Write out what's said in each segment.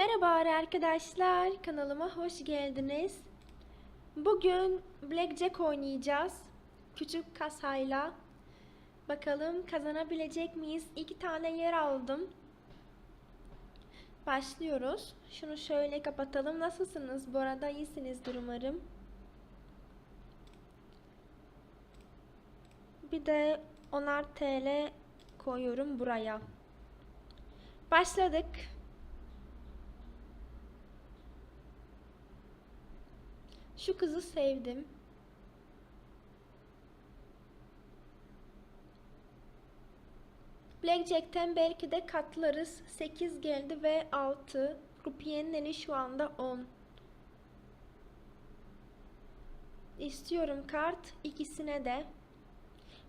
Merhaba arkadaşlar, kanalıma hoş geldiniz. Bugün Blackjack oynayacağız. Küçük kasayla. Bakalım kazanabilecek miyiz? İki tane yer aldım. Başlıyoruz. Şunu şöyle kapatalım. Nasılsınız? Bu arada iyisinizdir umarım. Bir de 10'ar TL koyuyorum buraya. Başladık. Şu kızı sevdim. Blackjack'ten belki de katlarız. 8 geldi ve 6. Rupiyenin eni şu anda 10. İstiyorum kart ikisine de.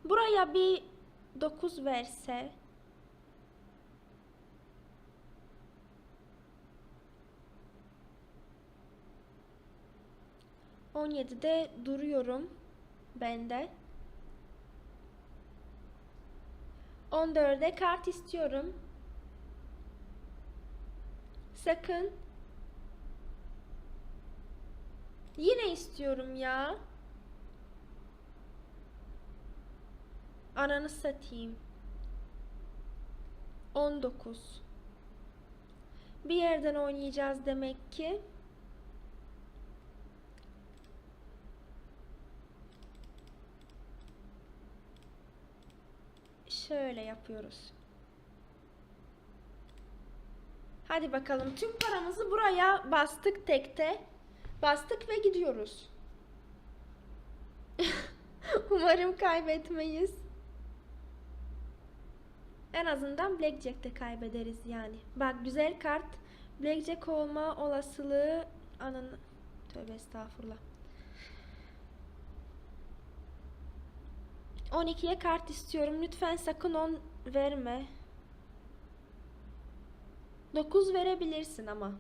Buraya bir 9 verse. On yedide duruyorum ben de. 14'e kart istiyorum. Sakın. Yine istiyorum ya. Ananı satayım. 19. Bir yerden oynayacağız demek ki. Şöyle yapıyoruz. Hadi bakalım tüm paramızı buraya bastık tekte. Bastık ve gidiyoruz. Umarım kaybetmeyiz. En azından Blackjack'te kaybederiz yani. Bak güzel kart. Blackjack olma olasılığı anın tövbe estağfurullah. 12'ye kart istiyorum. Lütfen sakın 10 verme. 9 verebilirsin ama.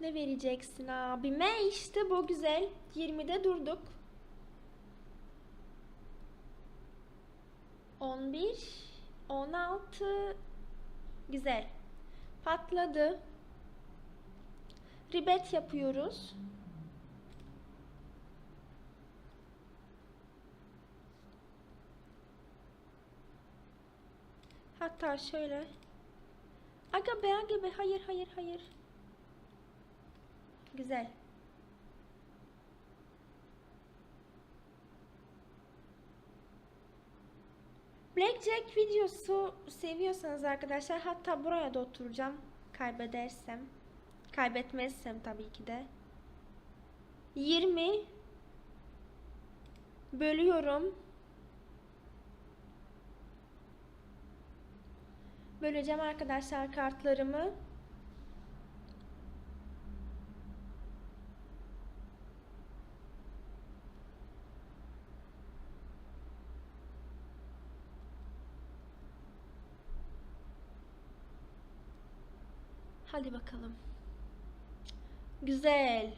Ne vereceksin abime? İşte bu güzel. 20'de durduk. 11 16 güzel. Patladı. Ribet yapıyoruz. Hatta şöyle. Aga be aga be hayır hayır hayır. Güzel Blackjack videosu seviyorsanız arkadaşlar hatta buraya da oturacağım kaybedersem. Kaybetmezsem tabii ki de. 20 bölüyorum. Böleceğim arkadaşlar kartlarımı. Hadi bakalım. Güzel.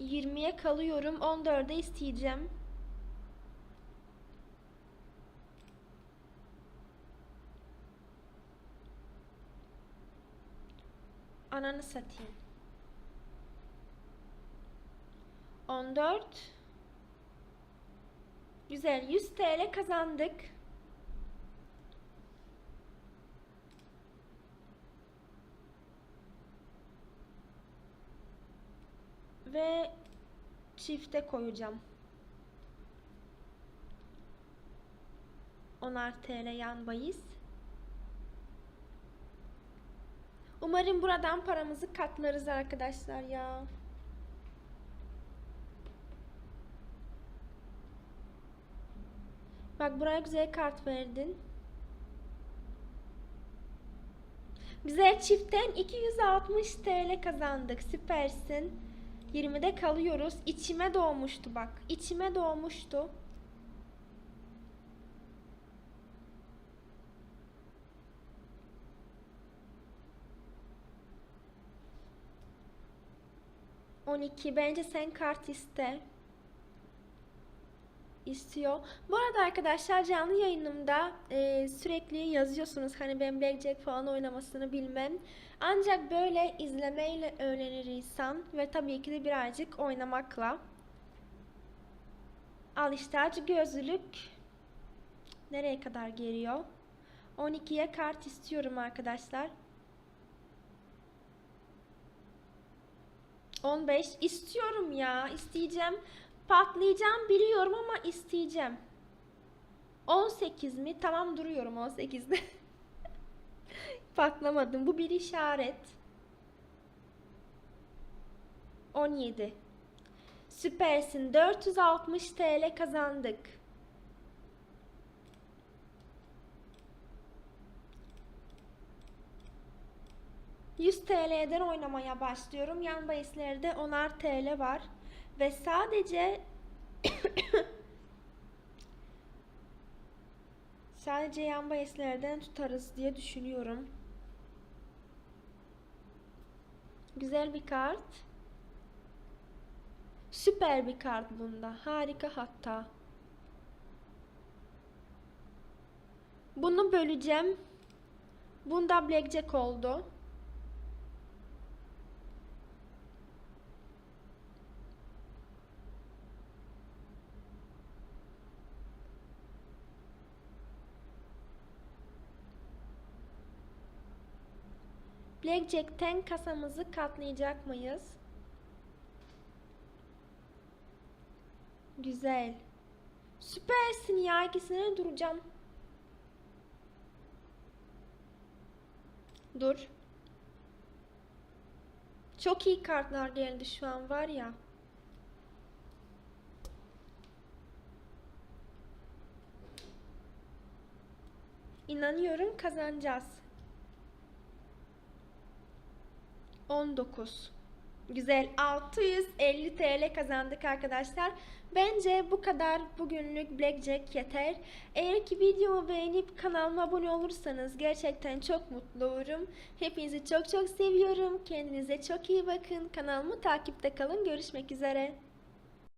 20'ye kalıyorum. 14'e isteyeceğim. Ananı satayım. 14 Güzel. 100 TL kazandık. Ve çifte koyacağım. 10'ar TL yan bahis. Umarım buradan paramızı katlarız arkadaşlar ya. Bak buraya güzel kart verdin. Güzel çiftten 260 TL kazandık. Süpersin. 20'de kalıyoruz. İçime doğmuştu bak. İçime doğmuştu. On iki. Bence sen kart iste. İstiyor. Bu arada arkadaşlar canlı yayınımda e, sürekli yazıyorsunuz hani ben Blackjack falan oynamasını bilmem. Ancak böyle izlemeyle öğrenir insan ve tabii ki de birazcık oynamakla. Al işte acı nereye kadar geliyor? 12'ye kart istiyorum arkadaşlar. 15 istiyorum ya isteyeceğim. Patlayacağım biliyorum ama isteyeceğim. 18 mi? Tamam duruyorum 18'de. Patlamadım. Bu bir işaret. 17. Süpersin. 460 TL kazandık. ...100 TL'den oynamaya başlıyorum. Yan bahislerde 10'ar TL var. Ve sadece... sadece yan bahislerden tutarız diye düşünüyorum. Güzel bir kart. Süper bir kart bunda. Harika hatta. Bunu böleceğim. Bunda blackjack oldu. Blackjack'ten kasamızı katlayacak mıyız? Güzel. Süpersin ya ikisine duracağım. Dur. Çok iyi kartlar geldi şu an var ya. İnanıyorum kazanacağız. 19. Güzel 650 TL kazandık arkadaşlar. Bence bu kadar bugünlük Blackjack yeter. Eğer ki videomu beğenip kanalıma abone olursanız gerçekten çok mutlu olurum. Hepinizi çok çok seviyorum. Kendinize çok iyi bakın. Kanalımı takipte kalın. Görüşmek üzere.